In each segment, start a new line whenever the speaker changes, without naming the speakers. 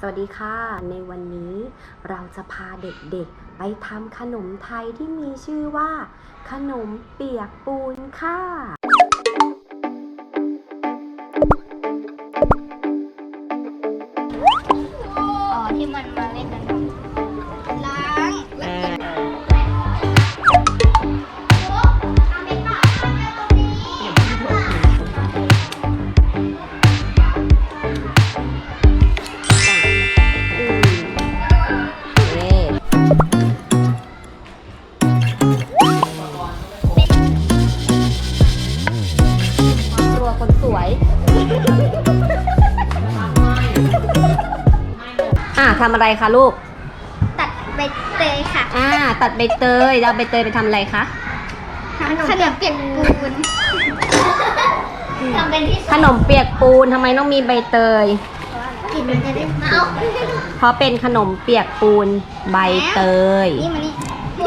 สวัสดีค่ะ ในวันนี้เราจะพาเด็กๆ ไปทำขนมไทยที่มีชื่อว่า ขนมเปียกปูนค่ะ
รั
วคนสวย อะทำอะไรคะลูก
ตัดใบเตยค่ะ
อ่า ตัดใบเตยแล้วเอาใบเตยไปทำอะไรคะ
ขนมเปียกปูนทำเป็นที่
ขนมเปียกปูนทำไมต้องมีใบเตย
กินมันจะได้เมา
เพราะเป็นขนมเปียกปูนใบเตย
นี่มันนี่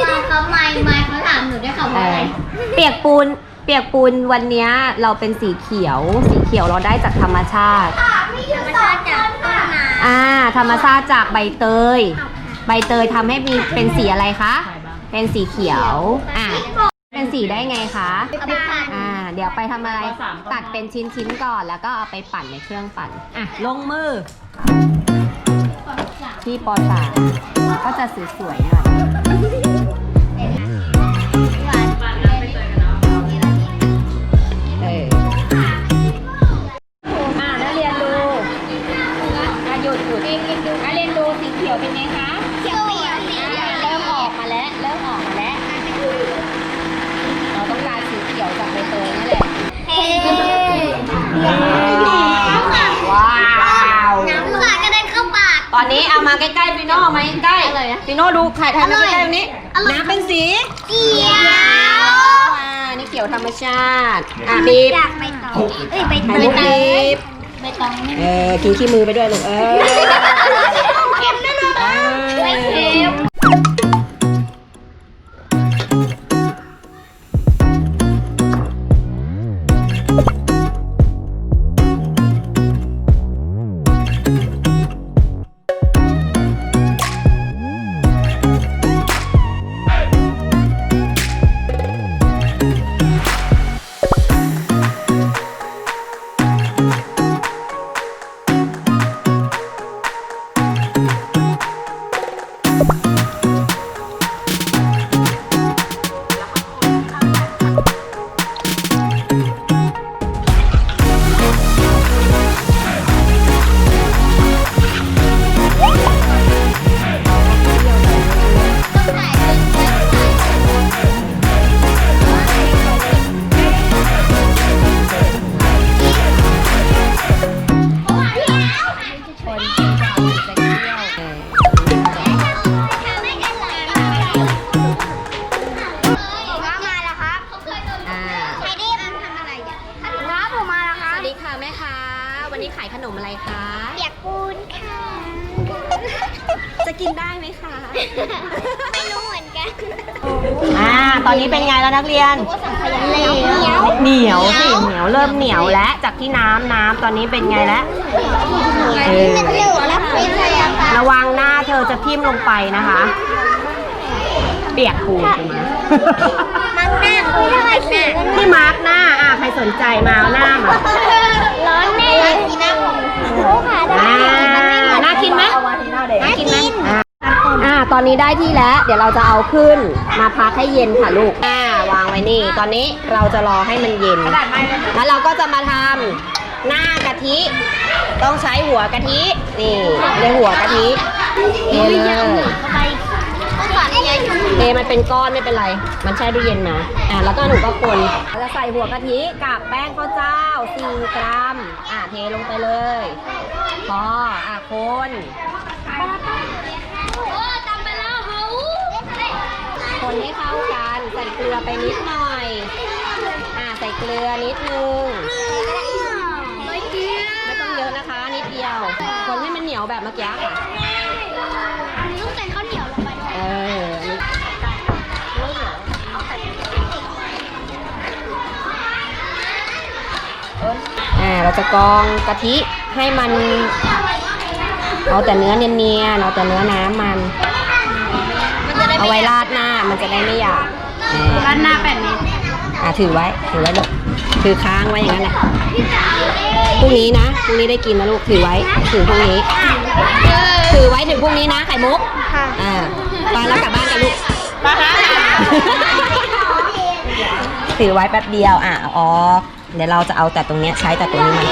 ตัวเขาไม่ไม่เขาถามหนูด้วยค่ะ
เอ
ว่าอะไร
อเปียกปูนเปียกปูนวันเนี้ยเราเป็นสีเขียว สีเขียวเราได้จากธรรมชาติ
ธรรมชาติจากต้นไม้
อ่า ธรรมชาติจากใบเตย ใบเตยทำให้มีเป็นสีอะไรคะ เป็นสีเขียว อ่าเป็นสีได้ไงคะ
เอาไปปั่น
อ่า เดี๋ยวไปทำอะไร ตัดเป็นชิ้นๆก่อน แล้วก็เอาไปปั่นในเครื่องปั่น อะ ลงมือ ที่ปอสามก็จะสวยๆหน่อย ขียวเป็นไงคะ
เขียวเขียวสี
อ่าเริ่มออกมาแล้ว เริ่มออกมาแล้ว เราต้องการสีเขียวจากใบเตยนั่นแหละ
เฮ้
ว้าว
น้ำค่ะกระเด็นเข้าปาก
ตอนนี้เอามาใกล้ๆพี่โน่เอามาใกล้ๆพี่โน่ดูไข่ไทยมาใกล้ๆตรงนี้
อร่อย
น้ำเป็นสี
เขียว
อ่านี่เขียวธรรมชาติ อะบีบ
จากใบตองเอ้ยใบ
ไข่
เต
มุ
ย
กบีบ
ใบตองนี่
เออกินขี้มือไปด้วยลูกเออ
ไห
มคะ
ไม่รู้เหมือนกัน
อ่า ตอนนี้เป็นไงแล้วนักเรียน
ก็สังขยาเหลว
เหนียวสิเหนียวเริ่มเหนียวแล้วจากที่น้ำน้ำตอนนี้เป็นไงแล้ว เออ
มันเหลวแล้วเป็นอะไรอะคะ
ระวังหน้าเธอจะทิ่มลงไปนะคะ เปียกปูนใช่ไหม
มังหน้าคูเท่าไหร่หน้า
ที่มาร์กหน้าอะใครสนใจมาเอาหน้ามา
ร้อนแน่สีหน้าผมโอ้ค่ะได้
อ่าน่ากินไหมน่ากินไหมอ่าอ่า ตอนนี้ได้ที่แล้ว เดี๋ยวเราจะเอาขึ้นมาพักให้เย็นค่ะลูก อ่าวางไว้นี่ ตอนนี้เราจะรอให้มันเย็น แล้วเราก็จะมาทำหน้ากะทิ ต้องใช้หัวกะทิ นี่ในหัวกะทิเทเลย
ไปก่อนยายชุน
เทมันเป็นก้อนไม่เป็นไร มันแช่ตู้เย็นมา อ่าแล้วก็หนูก็คนเราจะใส่หัวกะทิกับแป้งข้าวเจ้า 4 กรัม อ่าเทลงไปเลย พอ อ่าคน
โอ้จำไปแล้วเขา
คนให้เข้ากัน ใส่เกลือไปนิดหน่อย อ่าใส่เกลือนิดนึง
ไม่เกี่ยว
ไม่ต้องเยอะนะคะ นิดเดียว คนให้มันเหนียวแบบเมื่อกี้ค่ะ
ต้องใส่ข้าวเหนียวลงไปด้วย
เออนี่อ่าเราจะกรองกะทิให้มัน เอาแต่เนื้อเนียนๆเอาแต่เนื้อน้ำมัน
มันจะได้
เอาไว้ราดหน้า มันจะได้ไม่หยาบอ่า
ร้านหน้าแป้นนี้
อะถือไว้ ถือไว้ลูก ถือค้างไว้อย่างนั้นแหละพรุ่งนี้นะ พรุ่งนี้ได้กินนะลูก ถือไว้ถึงพรุ่งนี้ ถือไว้ถึงพรุ่งนี้นะไข่มุก
ค่ะ
อ่าไปแล้วกลับบ้านกันลูก
ปลาฮะ
ถือไว้แป๊บเดียว อะเอาออก เดี๋ยวเราจะเอาแต่ตรงเนี้ยใช้แต่ตรงนี้มัน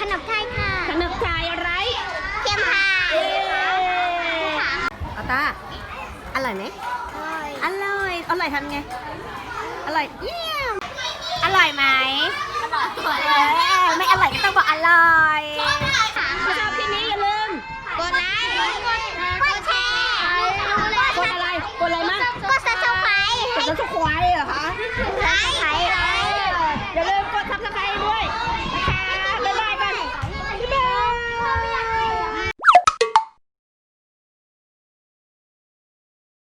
ขน
มไทยค่ะขนมไทยอะไรเค็มค่ะอาตาอร่อยไหมอร่อยอร่อย อร่อยทำไง อร่อยเยี่ยมอร่อยไหมไม่อร่อยก็ต้องบอกอร่อยชอบคลินี้อย่าลืม กด
ไลค์ ก
ดแชร์ กดอะไร กดอะไรมา
กกด
ซับสไครต์กดซับสไคร